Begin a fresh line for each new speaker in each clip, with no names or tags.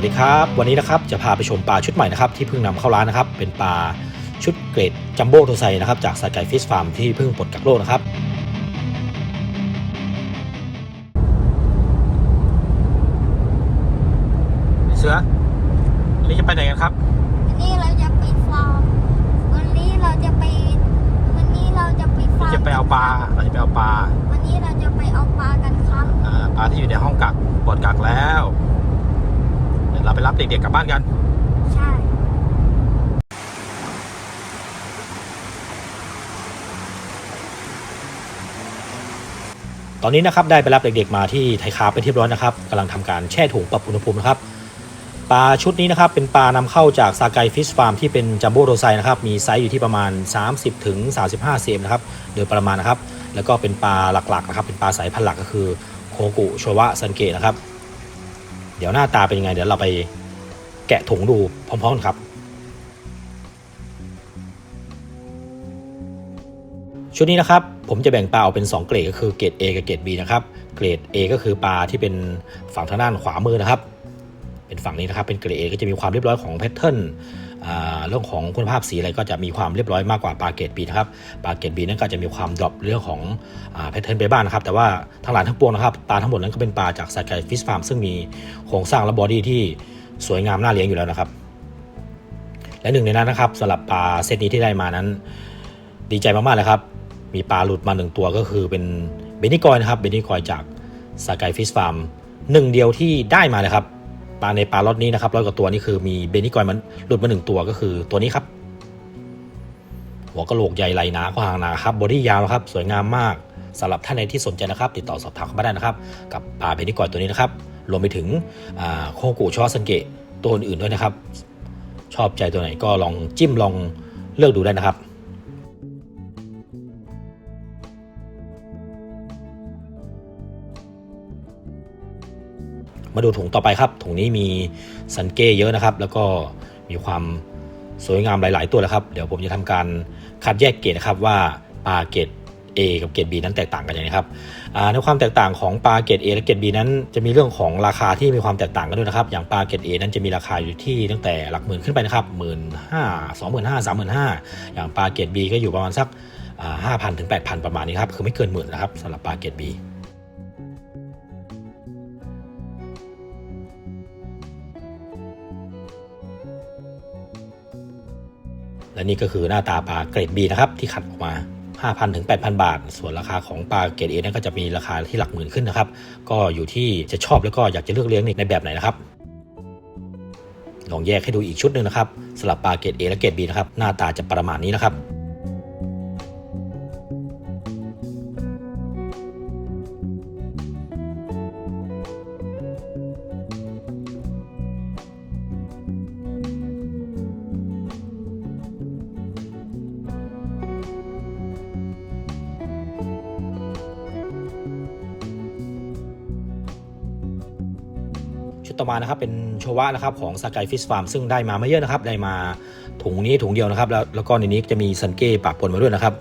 วัสดีครับ วันนี้นะครับจะพาไปชมปลาชุดใหม่นะครับที่เพิ่งนำเข้าร้านนะครับ เป็นปลาชุดเกรดจัมโบ้โทไซนะครับจากสายไก่ฟิชฟาร์มที่เพิ่งปลดกักโลกนะครับ ด็กๆกลับบ้านกัน
ใช่
ตอนนี้นะครับได้ไปรับเด็กๆมาที่ไทยคาเป็นที่เรียบร้อยนะครับกำลังทำการแช่ถุงปรับอุณหภูมินะครับปลาชุดนี้นะครับเป็นปลานำเข้าจากซาไกฟิชฟาร์มที่เป็นจัมโบ้โดไซนะครับมีไซส์อยู่ที่ประมาณ 30ถึง35เซนนะครับโดยประมาณนะครับ แล้วก็เป็นปลาหลักๆนะครับเป็นปลาสายพันธุ์หลักก็คือโคกุโชวะซันเกะนะครับ เดี๋ยวหน้าตาเป็นยังไง เดี๋ยวเราไป แกะถุงดูพร้อมๆกันครับ ชุดนี้นะครับผมจะแบ่งปลาออกเป็น 2 เกรดก็คือเกรด A กับเกรด B นะครับเกรด A ก็คือปลาที่เป็นฝั่งทางด้านขวามือนะครับ เป็นฝั่งนี้นะครับเป็นเกรด A ก็จะมีความเรียบร้อยของแพทเทิร์นเรื่องของคุณภาพสีอะไรก็จะมีความเรียบร้อยมากกว่าปลาเกรด B นะครับปลาเกรด B นั้นก็จะมีความดรอปเรื่องของแพทเทิร์นไปบ้างนะครับ แต่ว่าทั้งหลายทั้งปวงนะครับปลาทั้งหมดนั้นก็เป็นปลาจากสายไก่ฟิชฟาร์มซึ่งมีโครงสร้างและบอดี้ที่ สวยงามน่าเลี้ยงอยู่แล้วนะครับ และหนึ่งในนั้นนะครับสำหรับปลาเซตนี้ที่ได้มานั้น ดีใจมากๆเลยครับ มีปลาหลุดมาหนึ่งตัวก็คือเป็นเบนิกอยนะครับเบนิกอยจากสกายฟิชฟาร์มหนึ่งเดียวที่ได้มาเลยครับปลาในปลาล็อตนี้นะครับร้อยกว่าตัวนี่คือมีเบนิกอยมันหลุดมาหนึ่งตัวก็คือตัวนี้ครับ หัวกะโหลกใหญ่ไหลหนากว้างหนาครับบอดี้ยาวนะครับ สวยงามมากสำหรับท่านใดที่สนใจนะครับ ติดต่อสอบถามเข้ามาได้นะครับ กับปลาเบนิกอยตัวนี้นะครับ รวมไปถึงโคกุชอสันเกะตัวอื่นด้วยนะครับ ชอบใจตัวไหนก็ลองจิ้มลองเลือกดูได้นะครับมาดูถุงต่อไปครับถุงนี้มีซันเก้เยอะนะครับ แล้วก็มีความสวยงามหลาย ๆ ตัวนะครับ เดี๋ยวผมจะทำการคัดแยกเกรดนะครับว่าปลาเกรด A กับเกรด B นั้นแตกต่างกันยังไงครับในความแตกต่างของปลาเกรด A และเกรด B นั้นจะมีเรื่องของราคาที่มีความแตกต่างกันด้วยนะครับ อย่างปลาเกรด A นั้นจะมีราคาอยู่ที่ตั้งแต่หลักหมื่นขึ้นไปนะครับหมื่นห้าสองหมื่นห้าสามหมื่นห้าอย่างปลาเกรด B ก็อยู่ประมาณสักห้าพันถึงแปดพันประมาณนี้ครับคือไม่เกินหมื่นนะครับสำหรับปลาเกรด B และนี่ก็คือหน้าตาปลาเกรด B นะครับที่คัดออกมา 5,000ถึง8,000 บาท ส่วนราคาของปลาเกรด A นั้นก็จะมีราคาที่หลักหมื่นขึ้นนะครับ ก็อยู่ที่จะชอบแล้วก็อยากจะเลือกเลี้ยงในแบบไหนนะครับลองแยกให้ดูอีกชุดหนึ่งนะครับสำหรับปลาเกรด A และเกรด B นะครับหน้าตาจะประมาณนี้นะครับ ต่อมานะครับเป็นโชวะนะครับของสกายฟิชฟาร์มซึ่งได้มาไม่เยอะนะครับได้มาถุงนี้ถุงเดียวนะครับ แล้วแล้วก็ในนี้จะมีซันเก้ปะปนมาด้วยนะครับ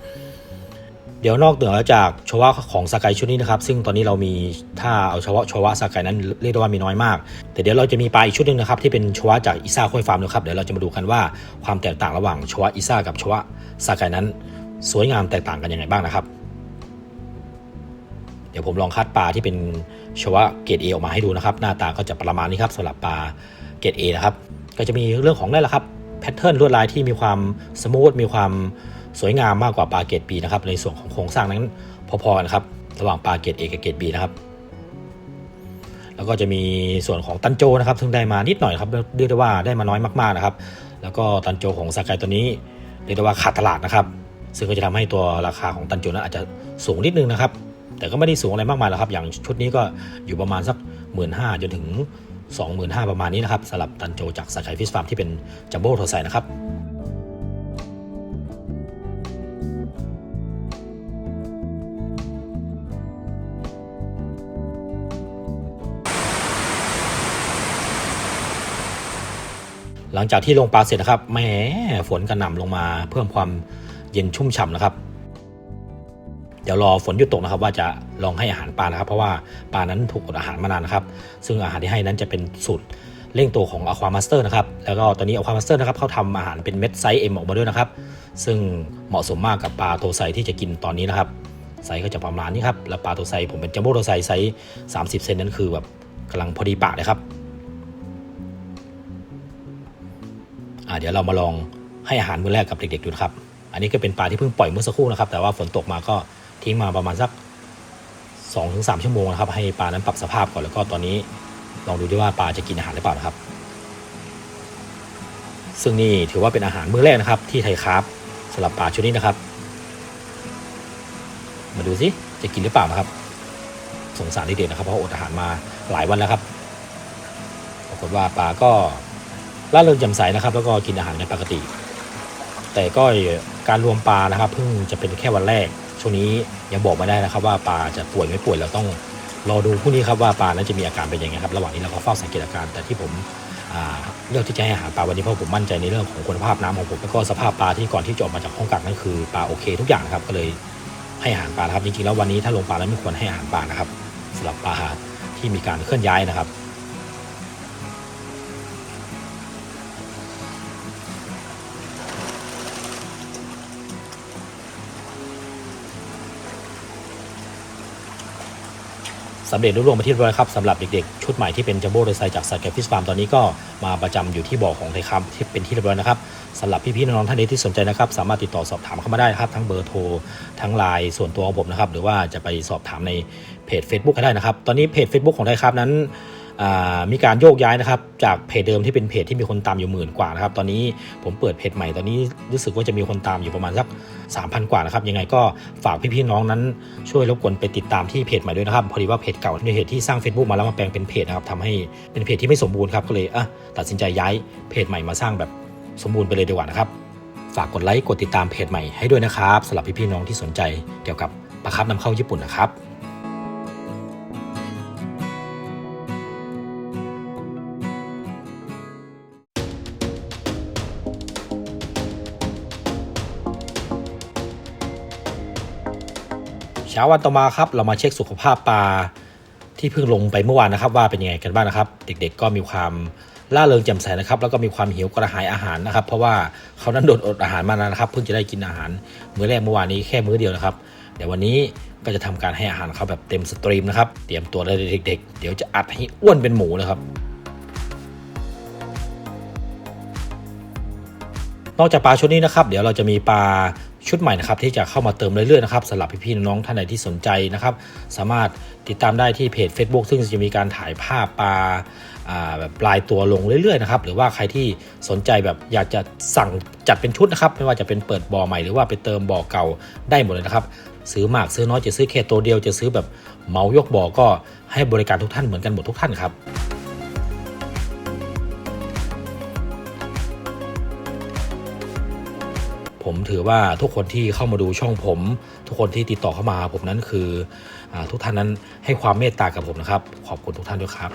เดี๋ยวนอกเหนือจากโชวะของสกายชุดนี้นะครับ ซึ่งตอนนี้เรามีถ้าเอาเฉพาะโชวะสกายนั้นเรียกได้ว่ามีน้อยมาก แต่เดี๋ยวเราจะมีปลาอีกชุดหนึ่งนะครับที่เป็นโชวะจากอิซ่าค่อยฟาร์มนะครับเดี๋ยวเราจะมาดูกันว่าความแตกต่างระหว่างโชวะอิซ่ากับโชวะสกายนั้น สวยงามแตกต่างกันยังไงบ้างนะครับ เดี๋ยวผมลองคัดปลาที่เป็น ชวะเกรด A ออกมาให้ดูนะครับ หน้าตาก็จะประมาณนี้ครับสำหรับปลาเกรด A นะครับ ก็จะมีเรื่องของนั่นแหละครับแพทเทิร์นลวดลายที่มีความสมูทมีความสวยงามมากกว่าปลาเกรด B นะครับ ในส่วนของโครงสร้างนั้นพอๆกันครับ ระหว่างปลาเกรด A กับเกรด B นะครับ แล้วก็จะมีส่วนของตันโจนะครับ ซึ่งได้มานิดหน่อยครับเรียกได้ว่าได้มาน้อยมากๆนะครับ แล้วก็ตันโจของสากายตัวนี้เรียกได้ว่าขาดตลาดนะครับ ซึ่งก็จะทำให้ตัวราคาของตันโจนั้นอาจจะสูงนิดนึงนะครับ แต่ก็ไม่ได้สูงอะไรมากมายหรอกครับ อย่างชุดนี้ก็อยู่ประมาณสัก 1 5ื่นจนถึง 25,000 ประมาณนี้นะครับสำหรับตันโจจากสกายฟิชฟาร์มที่เป็นจัมโบ้โทไซนะครับหลังจากที่ลงปลาเสร็จนะครับแหมฝนกระหน่ำลงมาเพิ่มความเย็นชุ่มฉ่ำนะครับ ดี๋ยวรอฝนหยุดตกนะครับ ว่าจะลองให้อาหารปลานะครับ เพราะว่าปลานั้นถูกอดอาหารมานานนะครับ ซึ่งอาหารที่ให้นั้นจะเป็นสูตรเร่งตัวของ Aqua Master นะครับ แล้วก็ตอนนี้ Aqua Master นะครับเขาทำอาหารเป็นเม็ดไซส์ M ออกมาด้วยนะครับ ซึ่งเหมาะสมมากกับปลาโทไซที่จะกินตอนนี้นะครับ ไซส์ก็จะประมาณนี้ครับ แล้วปลาโทไซผมเป็นจัมโบ้โทไซไซส์30 เซนนั้นคือแบบกำลังพอดีปากเลยครับอ่าเดี๋ยวเรามาลองให้อาหารมื้อแรกกับเด็กๆดูนะครับ อันนี้ก็เป็นปลาที่เพิ่งปล่อยเมื่อสักครู่นะครับ แต่ว่าฝนตกมาก็ ทิ้งมาประมาณสัก2-3ถึงชั่วโมงนะครับให้ปลานั้นปรับสภาพก่อนแล้วก็ตอนนี้ลองดูด้วยว่าปลาจะกินอาหารหรือเปล่านะครับ ซึ่งนี่ถือว่าเป็นอาหารมื้อแรกนะครับ ที่ไทยคราฟสำหรับปลาชุดนี้นะครับ มาดูสิจะกินหรือเปล่านะครับ สงสารเด็กๆนะครับเพราะอดอาหารมาหลายวันแล้วครับปรากฏว่าปลาก็ล่าเริงแจ่มใสนะครับ แล้วก็กินอาหารในปกติ แต่ก็การรวมปลานะครับ เพิ่งจะเป็นแค่วันแรก ช่วงนี้ยังบอกไม่ได้นะครับ ว่าปลาจะป่วยไม่ป่วยเราต้องรอดูพรุ่งนี้ครับว่าปลานั้นจะมีอาการเป็นยังไงครับระหว่างนี้เราก็เฝ้าสังเกตอาการ แต่ที่ผมเลือกที่จะให้อาหารปลาวันนี้เพราะผมมั่นใจในเรื่องของคุณภาพน้ำของผมแล้วก็สภาพปลาที่ก่อนที่จะออกมาจากห้องกักนั่นคือปลาโอเค ทุกอย่างครับก็เลยให้อาหารปลาครับจริงๆแล้ววันนี้ถ้าลงปลาแล้วไม่ควรให้อาหารปลานะครับสำหรับปลาที่มีการเคลื่อนย้ายนะครับ สำเร็จรุ่ร่วงไปที่เรียบร้อยครับสำหรับเด็กๆ ชุดใหม่ที่เป็นจัมโบ้โดยไซจากสายแกฟิสฟาร์มตอนนี้ก็มาประจำอยู่ที่บ่อของไทยคำที่เป็นที่เรียบร้อยนะครับสำหรับพี่ๆน้องๆท่านใดที่สนใจนะครับ สามารถติดต่อสอบถามเข้ามาได้ครับทั้งเบอร์โทรทั้งไลน์ส่วนตัวของผมนะครับหรือว่าจะไปสอบถามในเพจ Facebook ก็ได้นะครับ ตอนนี้เพจ Facebook ของไทยครับนั้น มีการโยกย้ายนะครับจากเพจเดิมที่เป็นเพจที่มีคนตามอยู่หมื่นกว่านะครับตอนนี้ผมเปิดเพจใหม่ตอนนี้รู้สึกว่าจะมีคนตามอยู่ประมาณสัก 3,000 กว่านะครับยังไงก็ฝากพี่ๆน้องนั้นช่วยรบกวนไปติดตามที่เพจใหม่ด้วยนะครับพอดีว่าเพจเก่าในเพจที่สร้าง Facebook มาแล้วมาแปลงเป็นเพจนะครับทำให้เป็นเพจที่ไม่สมบูรณ์ครับก็เลยอะตัดสินใจย้ายเพจใหม่มาสร้างแบบสมบูรณ์ไปเลยดีกว่านะครับฝากกดไลค์กดติดตามเพจใหม่ให้ด้วยนะครับสำหรับพี่ๆน้องที่สนใจเกี่ยวกับปลาคับนำเข้าญี่ปุ่นนะครับ ช้าวันต่อมาครับเรามาเช็คสุขภาพปลาที่เพิ่งลงไปเมื่อวานนะครับ ว่าเป็นยังไงกันบ้างนะครับ เด็กๆก็มีความล่าเริงแจ่มใสนะครับ แล้วก็มีความหิวกระหายอาหารนะครับ เพราะว่าเขานั้นโดนอดอาหารมานานนะครับ เพิ่งจะได้กินอาหารมื้อแรกเมื่อวานนี้แค่มื้อเดียวนะครับ เดี๋ยววันนี้ก็จะทำการให้อาหารเขาแบบเต็มสตรีมนะครับ เตรียมตัวเลยเด็กๆ เดี๋ยวจะอัดให้อ้วนเป็นหมูนะครับนอกจากปลาชุดนี้นะครับ เดี๋ยวเราจะมีปลา ชุดใหม่นะครับที่จะเข้ามาเติมเรื่อยๆนะครับสำหรับพี่ๆน้องๆท่านใดที่สนใจนะครับ สามารถติดตามได้ที่เพจ Facebook ซึ่งจะมีการถ่ายภาพปลาแบบปลายตัวลงเรื่อยๆนะครับหรือว่าใครที่สนใจแบบอยากจะสั่งจัดเป็นชุดนะครับ ไม่ว่าจะเป็นเปิดบ่อใหม่หรือว่าไปเติมบ่อเก่าได้หมดเลยนะครับ ซื้อมากซื้อน้อยจะซื้อแค่ตัวเดียวจะซื้อแบบเหมายกบ่อก็ให้บริการทุกท่านเหมือนกันหมดทุกท่านครับ ผมถือว่าทุกคนที่เข้ามาดูช่องผม ทุกคนที่ติดต่อเข้ามาผมนั้นคืออทุกท่านนั้นให้ความเมตตากับผมนะครับ ขอบคุณทุกท่านด้วยครับ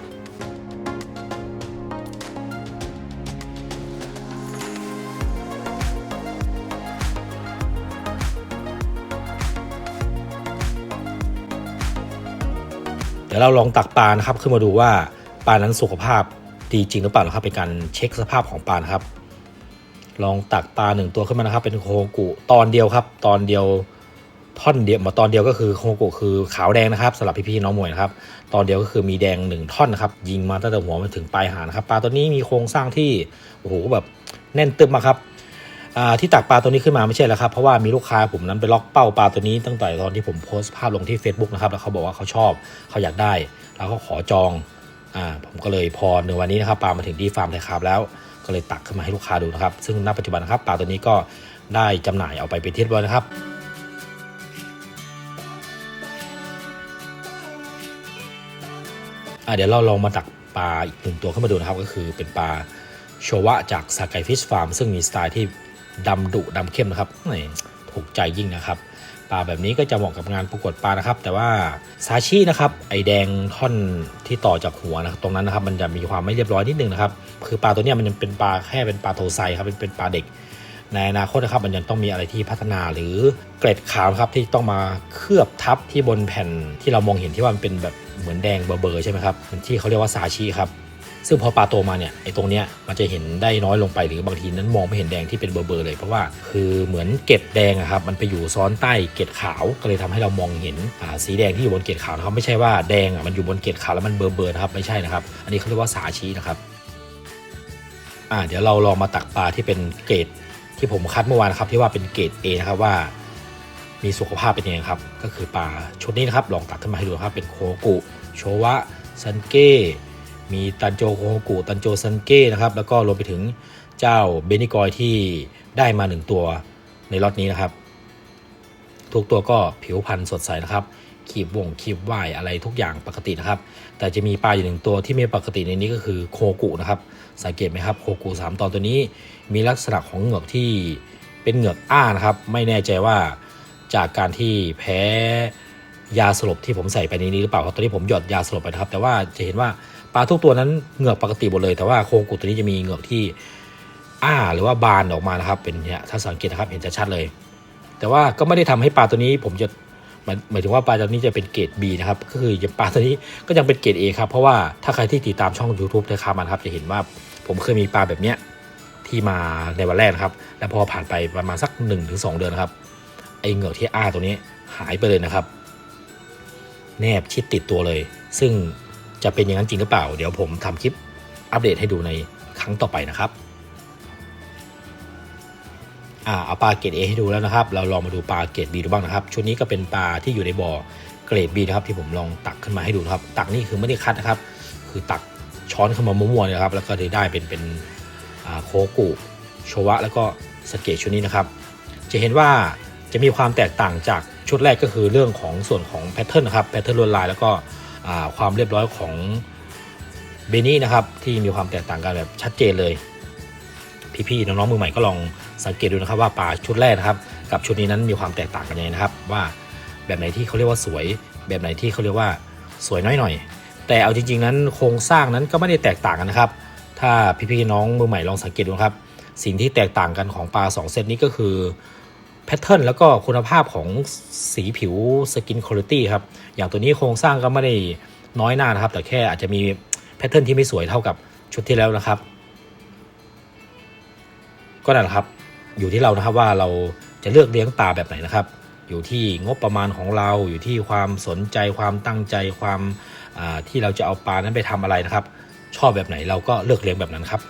เดี๋ยวเราลองตักปลานะครับขึ้นมาดูว่าปลานั้นสุขภาพดีจริงหรือเปล่านะครับเป็นการเช็คสภาพของปลานะครับ ลองตักปลาหนึ่งตัวขึ้นมานะครับ เป็นโคกุตอนเดียวครับ ตอนเดียวท่อนเดียวมาตอนเดียวก็คือโคกุคือขาวแดงนะครับสำหรับพี่ๆน้องมวยนะครับตอนเดียวก็คือมีแดงหนึ่งท่อนนะครับยิงมาตั้งแต่หัวมาถึงปลายหางนะครับปลาตัวนี้มีโครงสร้างที่โอ้โหแบบแน่นตึมมาครับที่ตักปลาตัวนี้ขึ้นมาไม่ใช่แล้วครับเพราะว่ามีลูกค้าผมนั้นไปล็อกเป้าปลาตัวนี้ตั้งแต่ตอนที่ผมโพสต์ภาพลงที่ Facebook นะครับแล้วเขาบอกว่าเขาชอบเขาอยากได้ แล้วเขาขอจองอ่าผมก็เลยพอในวันนี้นะครับปลามาถึงที่ฟาร์มไทยคาบแล้ว ก็เลยตักขึ้นมาให้ลูกค้าดูนะครับ ซึ่งณปัจจุบันนะครับปลาตัวนี้ก็ได้จำหน่ายเอาไปเป็นที่เรียบร้อยนะครับเดี๋ยวเราลองมาตักปลาอีกหนึ่งตัวขึ้นมาดูนะครับ ก็คือเป็นปลาโชวะจากสากายฟิชฟาร์มซึ่งมีสไตล์ที่ดำดุดำเข้มนะครับถูกใจยิ่งนะครับ ปลาแบบนี้ก็จะเหมาะกับงานประกวดปลานะครับ แต่ว่าซาชินะครับไอแดงท่อนที่ต่อจากหัวนะครับตรงนั้นนะครับมันจะมีความไม่เรียบร้อยนิดนึงนะครับคือปลาตัวนี้มันยังเป็นปลาแค่เป็นปลาโทไซครับเป็นเป็นปลาเด็ก ในอนาคตนะครับมันยังต้องมีอะไรที่พัฒนาหรือเกล็ดขาวครับที่ต้องมาเคลือบทับที่บนแผ่นที่เรามองเห็นที่ว่ามันเป็นแบบเหมือนแดงเบอร์ๆใช่ไหมครับที่เขาเรียกว่าซาชิครับ ซึ่งพอปลาโตมาเนี่ยไอ้ตรงเนี้ยมันจะเห็นได้น้อยลงไปหรือบางทีนั้นมองไม่เห็นแดงที่เป็นเบลอๆเลยเพราะว่าคือเหมือนเกล็ดแดงอะครับมันไปอยู่ซ้อนใต้เกล็ดขาวก็เลยทำให้เรามองเห็นสีแดงที่อยู่บนเกล็ดขาวนะครับไม่ใช่ว่าแดงอะมันอยู่บนเกล็ดขาวแล้วมันเบลอๆนะครับไม่ใช่นะครับ อันนี้เขาเรียกว่าสาชีนะครับอ่าเดี๋ยวเราลองมาตักปลาที่เป็นเกรดที่ผมคัดเมื่อวานครับที่ว่าเป็นเกรด A นะครับว่า มีสุขภาพเป็นยังไงครับก็คือปลาชุดนี้นะครับลองตักขึ้นมาให้ดูครับเป็นโคกุโชวะซันเก้ มีตันโจโคกุตันโจซันเก้นะครับแล้วก็รวมไปถึงเจ้าเบนิกอยที่ได้มาหนึ่งตัวในล็อตนี้นะครับ ทุกตัวก็ผิวพรรณสดใสนะครับขีบวงขีบว่ายอะไรทุกอย่างปกตินะครับ แต่จะมีปลาอยู่หนึ่งตัวที่ไม่ปกติในนี้ก็คือโคกุนะครับ สังเกตไหมครับโคกุสามตอนตัวนี้มีลักษณะของเหงือกที่เป็นเหงือกอ้านะครับ ไม่แน่ใจว่าจากการที่แพ้ยาสลบที่ผมใส่ไปในนี้หรือเปล่าเพราะตอนนี้ผมหยอดยาสลบไปนะครับ แต่ว่าจะเห็นว่า ปลาทุกตัวนั้นเหงือกปกติหมดเลย แต่ว่าโครงกุตัวนี้จะมีเหงือกที่อ้าหรือว่าบานออกมานะครับ เป็นเนี่ยถ้าสังเกตนะครับเห็นจะชัดเลย แต่ว่าก็ไม่ได้ทำให้ปลาตัวนี้ ผมจะหมายถึงว่าปลาตัวนี้จะเป็นเกรด B นะครับ ก็คือปลาตัวนี้ก็ยังเป็นเกรด A ครับ เพราะว่าถ้าใครที่ติดตามช่อง YouTube เทคามันครับจะเห็นว่าผมเคยมีปลาแบบเนี้ยที่มาในวันแรกนะครับ แล้วพอผ่านไปประมาณสัก 1-2 เดือนนะครับ ไอเหงือกที่อ้าตัวนี้หายไปเลยนะครับ แนบชิดติดตัวเลย ซึ่ง จะเป็นอย่างนั้นจริงหรือเปล่า เดี๋ยวผมทำคลิปอัปเดตให้ดูในครั้งต่อไปนะครับอ่าเอาปลาเกรด A ให้ดูแล้วนะครับ เราลองมาดูปลาเกรด B ดูบ้างนะครับ ชุดนี้ก็เป็นปลาที่อยู่ในบ่อเกรด B นะครับ ที่ผมลองตักขึ้นมาให้ดูนะครับ ตักนี่คือไม่ได้คัดนะครับ คือตักช้อนเข้ามามั่วๆเลยครับ แล้วก็ได้เป็นเป็นอ่าโคกุโชวะ แล้วก็สเกตชุดนี้นะครับ จะเห็นว่าจะมีความแตกต่างจากชุดแรกก็คือเรื่องของส่วนของแพทเทิร์นนะครับ แพทเทิร์นลวดลายแล้วก็ ความเรียบร้อยของเบนี่นะครับที่มีความแตกต่างกันแบบชัดเจนเลย พี่ๆน้องๆมือใหม่ก็ลองสังเกตดูนะครับว่าปลาชุดแรกนะครับ กับชุดนี้นั้นมีความแตกต่างกันยังไงนะครับ ว่าแบบไหนที่เขาเรียกว่าสวย แบบไหนที่เขาเรียกว่าสวยน้อยหน่อยแต่เอาจริงๆนั้นโครงสร้างนั้นก็ไม่ได้แตกต่างกันนะครับ ถ้าพี่ๆน้องมือใหม่ลองสังเกตดูครับ สิ่งที่แตกต่างกันของปลา2เซตนี้ก็คือ แพทเทิร์นแล้วก็คุณภาพของสีผิวสกินคุณภาพครับ อย่างตัวนี้โครงสร้างก็ไม่ได้น้อยหน้านะครับ แต่แค่อาจจะมีแพทเทิร์นที่ไม่สวยเท่ากับชุดที่แล้วนะครับ ก็นั่นแหละครับ อยู่ที่เรานะครับว่าเราจะเลือกเลี้ยงปลาแบบไหนนะครับ อยู่ที่งบประมาณของเรา อยู่ที่ความสนใจความตั้งใจความที่เราจะเอาปลานั้นไปทำอะไรนะครับ ชอบแบบไหนเราก็เลือกเลี้ยงแบบนั้นครับ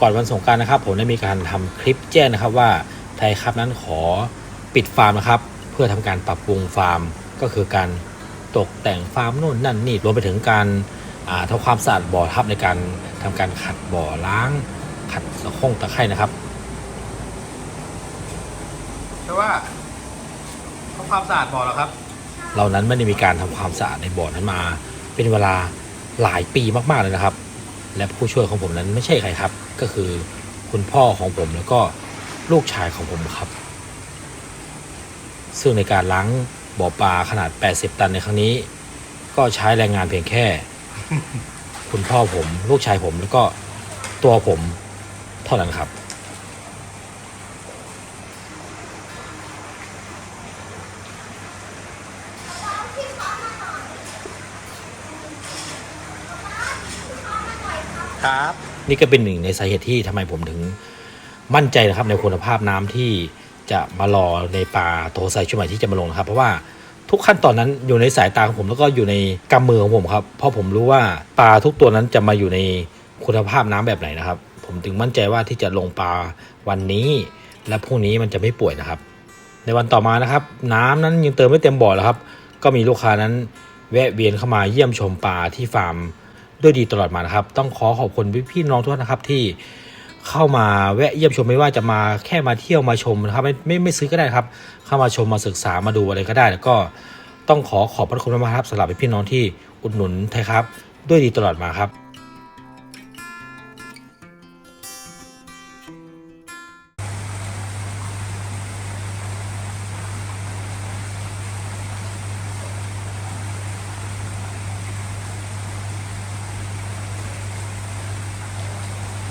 ก่อนวันสงกรารนะครับ ผมได้มีการทำคลิปแจ้งนะครับว่าไทยครับนั้นขอปิดฟาร์มนะครับ เพื่อทำการปรับปรุงฟาร์ม ก็คือการตกแต่งฟาร์มโน่นนั่นนี่รวมไปถึงการอ่าทำความสะอาดบ่อทับในการทำการขัดบ่อล้าง ขัดตะคงตะไคร่นะครับ
ใช่ว่าทำความสะอาดบ่อแล้วครับ
เรานั้นไม่ได้มีการทำความสะอาดในบ่อนั้นมา เป็นเวลาหลายปีมากๆเลยนะครับ และผู้ช่วยของผมนั้นไม่ใช่ใครครับ ก็คือคุณพ่อของผมแล้วก็ลูกชายของผมครับ ซึ่งในการล้างบ่อปลาขนาด 80 ตันในครั้งนี้ ก็ใช้แรงงานเพียงแค่ คุณพ่อผม ลูกชายผมแล้วก็ตัวผมเท่านั้นครับ
ครับ
นี่ก็เป็นหนึ่งในสาเหตุที่ทำไมผมถึงมั่นใจนะครับในคุณภาพน้ำที่จะมารอในปลาโทไซชุดใหม่ที่จะมาลงนะครับ เพราะว่าทุกขั้นตอนนั้นอยู่ในสายตาของผมแล้วก็อยู่ในกำมือของผมครับ เพราะผมรู้ว่าปลาทุกตัวนั้นจะมาอยู่ในคุณภาพน้ำแบบไหนนะครับ ผมถึงมั่นใจว่าที่จะลงปลาวันนี้ และพรุ่งนี้มันจะไม่ป่วยนะครับ ในวันต่อมานะครับ น้ำนั้นยังเติมไม่เต็มบ่อแล้วครับ ก็มีลูกค้านั้นแวะเวียนเข้ามาเยี่ยมชมปลาที่ฟาร์ม ด้วยดีตลอดมานะครับ ต้องขอขอบคุณพี่น้องทุกท่านนะครับที่เข้ามาแวะเยี่ยมชมไม่ว่าจะมาแค่มาเที่ยวมาชมนะครับ ไม่ไม่ไม่ซื้อก็ได้ครับ เข้ามาชมมาศึกษามาดูอะไรก็ได้ แล้วก็ต้องขอขอบพระคุณมากครับสำหรับพี่น้องที่อุดหนุนไทยครับ ด้วยดีตลอดมาครับ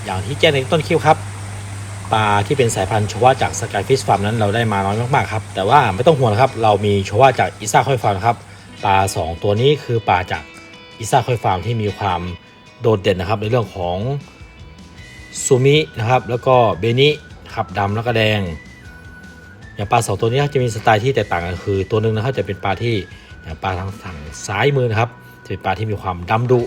อย่างที่แจ้งในต้นคลิปครับปลาที่เป็นสายพันธุ์ชว่าจากสกายฟิชฟาร์มนั้นเราได้มาน้อยมากๆครับแต่ว่าไม่ต้องห่วงนะครับเรามีชว่าจากอิซ่าคอยฟาร์มครับปลา 2 ตัวนี้คือปลาจากอิซ่าคอยฟาร์มที่มีความโดดเด่นนะครับในเรื่องของซูมินะครับแล้วก็เบนิครับดำแล้วก็แดง อย่างปลาสองตัวนี้จะมีสไตล์ที่แตกต่างกันคือตัวหนึ่งนะครับจะเป็นปลาที่อย่างปลาทางฝั่งซ้ายมือนะครับจะเป็นปลาที่มีความดำดุ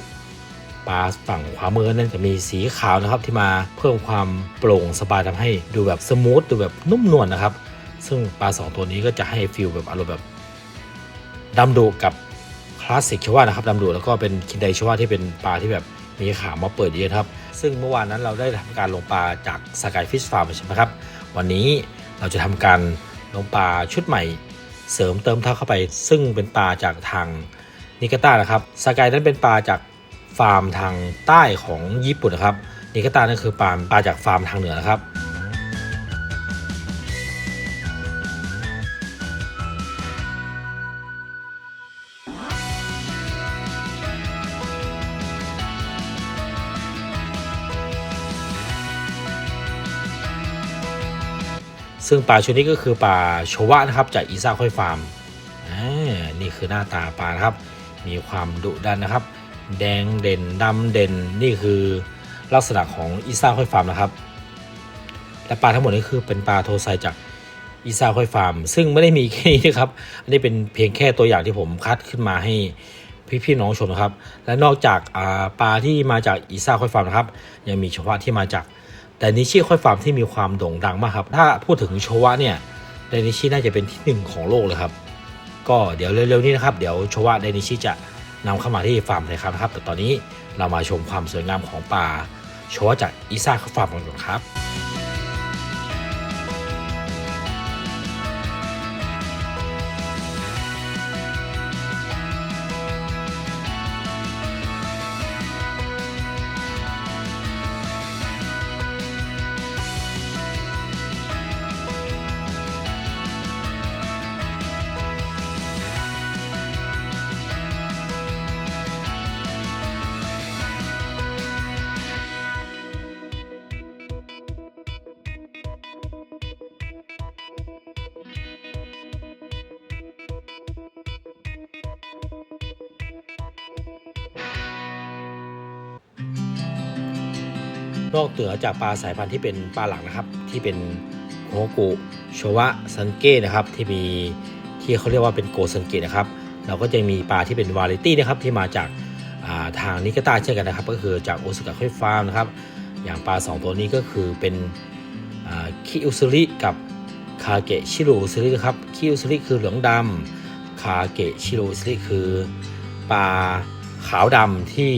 ปลาฝั่งขวามือนั้นจะมีสีขาวนะครับ ที่มาเพิ่มความโปร่งสบายทำให้ดูแบบสมูทดูแบบนุ่มนวลนะครับ ซึ่งปลาสองตัวนี้ก็จะให้ฟิลแบบอารมณ์แบบดำดุกับคลาสสิกชว่านะครับดำดุแล้วก็เป็นคินไดชว่าที่เป็นปลาที่แบบมีขามาเปิดเยอะครับ ซึ่งเมื่อวานนั้นเราได้ทำการลงปลาจากสกายฟิชฟาร์มใช่ไหมครับ วันนี้เราจะทำการลงปลาชุดใหม่ เสริมเติมเท่าเข้าไป ซึ่งเป็นปลาจากทางนิกาต้านะครับสกายนั้นเป็นปลาจาก ฟาร์มทางใต้ของญี่ปุ่นนะครับนิกาตานั่นคือปลาปลาจากฟาร์มทางเหนือนะครับซึ่งปลาชนิดนี้ก็คือปลาโชวะนะครับจากอีซ่าค่อยฟาร์มนี่คือหน้าตาปลานะครับ มีความดุดันนะครับ แดงเด่นดำเด่นนี่คือลักษณะของอีซ่าค่อยฟาร์มนะครับ และปลาทั้งหมดนี้คือเป็นปลาโทไซจากอีซ่าค่อยฟาร์ม ซึ่งไม่ได้มีแค่นี้นะครับ อันนี้เป็นเพียงแค่ตัวอย่างที่ผมคัดขึ้นมาให้พี่ๆน้องชมนะครับ และนอกจากปลาที่มาจากอีซ่าค่อยฟาร์มนะครับ ยังมีเฉพาะที่มาจาก แต่นิชิค่อยฟาร์มที่มีความโด่งดังมากครับ ถ้าพูดถึงโชวะเนี่ยไดนิชิน่าจะเป็นที่หนึ่งของโลกเลยครับ ก็เดี๋ยวเร็วๆนี้นะครับ เดี๋ยวโชวะไดนิชิจะ นำเข้ามาที่ฟาร์มไทยครับนะครับ แต่ตอนนี้เรามาชมความสวยงามของป่าโชว์จากอีซ่าฟาร์มกันก่อนครับ นอกเหนือจากปลาสายพันธุ์ที่เป็นปลาหลักนะครับ ที่เป็นโฮกุโชวะซันเก้นะครับ ที่มีที่เขาเรียกว่าเป็นโกซันเกะนะครับ เราก็จะมีปลาที่เป็นวาไรตี้นะครับที่มาจากาทางนิกาตาเช่นกันนะครับ ก็คือจากโอซากะค่อยฟาร์มนะครับ อย่างปลา 2 ตัวนี้ก็คือเป็นคิอุซุริกับคาเกะชิโรอุซุรินะครับคิอุซุริคือเหลืองดำคาเกะชิโรอุซุริคือปลาขาวดำที่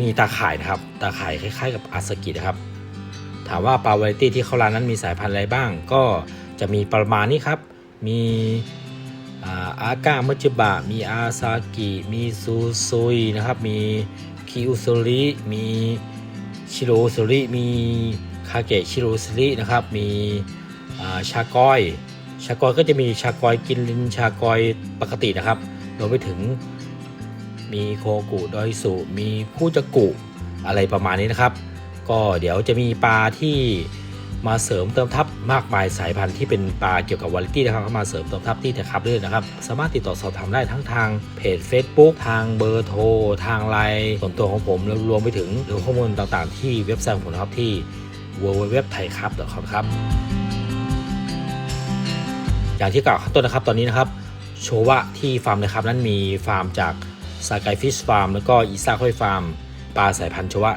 มีตาข่ายนะครับ ตาข่ายคล้ายๆ กับอาสกินะครับ ถามว่าปลาวาไรตี้ที่เข้าร้านนั้นมีสายพันธุ์อะไรบ้าง ก็จะมีประมาณนี้ครับ มีอาอากามัจจิบะ มีอาซากิ มีซูซุยนะครับ มีคิอุซุริ มีชิโรซุริ มีคาเกะชิโรซุรินะครับ มีอ่าชากอย ชากอยก็จะมีชากอยกินลินชากอยปกตินะครับรวมไปถึง มีโคกุดอยสุมีคู่จักุอะไรประมาณนี้นะครับ ก็เดี๋ยวจะมีปลาที่มาเสริมเติมทับมากมายสายพันธุ์ที่เป็นปลาเกี่ยวกับวาไรตี้นะครับเข้ามาเสริมเติมทับที่แต่ครับด้วยนะครับ สามารถติดต่อสอบถามได้ทั้งทางเพจ Facebook ทางเบอร์โทร ทางไลน์ส่วนตัวของผมแล้วรวมไปถึงหรือข้อมูลต่างๆ ที่เว็บไซต์ของผมนะครับที่ www t h a i c u p c o m ครับ อย่างที่กล่าวข้างต้นนะครับตอนนี้นะครับ โชวะที่ฟาร์มนะครับนั้นมีฟาร์มจาก สากายฟิชฟาร์มแล้วก็อีซ่าค่อยฟาร์ม ปลาสายพันธุ์ชวะ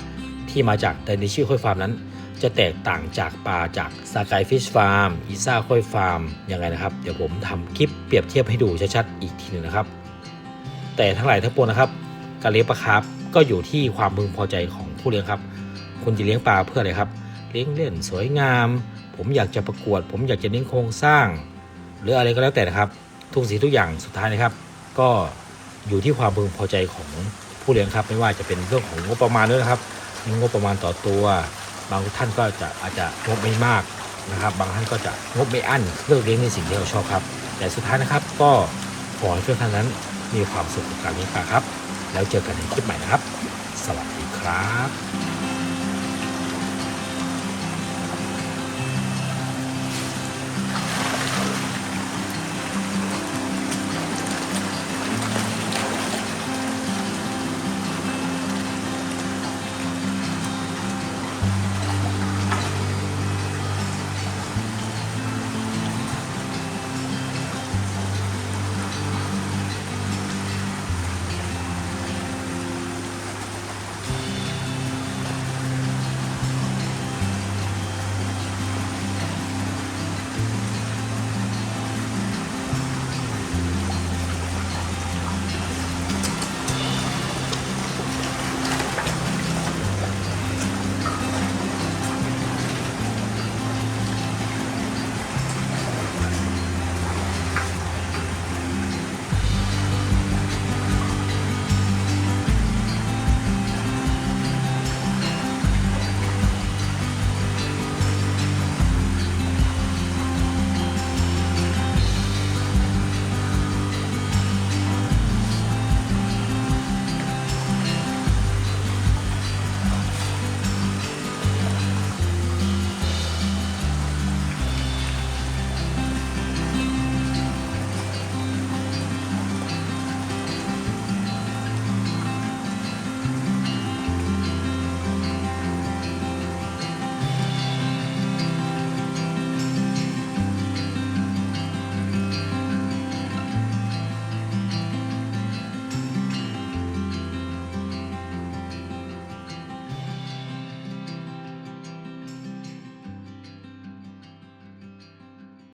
ที่มาจากไดนิชิค่อยฟาร์มนั้น จะแตกต่างจากปลาจากสากายฟิชฟาร์มอีซ่าค่อยฟาร์มยังไงนะครับ เดี๋ยวผมทำคลิปเปรียบเทียบให้ดูชัดๆอีกทีหนึ่งนะครับ แต่ทั้งหลายทั้งปวงนะครับการเลี้ยงปลาคร์ฟก็อยู่ที่ความพึงพอใจของผู้เลี้ยงครับ คุณจะเลี้ยงปลาเพื่ออะไรครับ เลี้ยงเล่นสวยงาม ผมอยากจะประกวด ผมอยากจะเน้นโครงสร้าง หรืออะไรก็แล้วแต่นะครับ ทุกสิ่งทุกอย่างสุดท้ายนะครับ ก็ อยู่ที่ความพึงพอใจของผู้เลี้ยงครับ ไม่ว่าจะเป็นเรื่องของงบประมาณด้วยนะครับงบประมาณต่อตัว บางท่านก็จะอาจจะงบไม่มากนะครับ บางท่านก็จะงบไม่อั้นเลือกเลี้ยงในสิ่งที่เราชอบครับ แต่สุดท้ายนะครับก็ขอให้ทุกท่านนั้นมีความสุขกับการเลี้ยงปลาครับ แล้วเจอกันในคลิปใหม่นะครับ สวัสดีครับ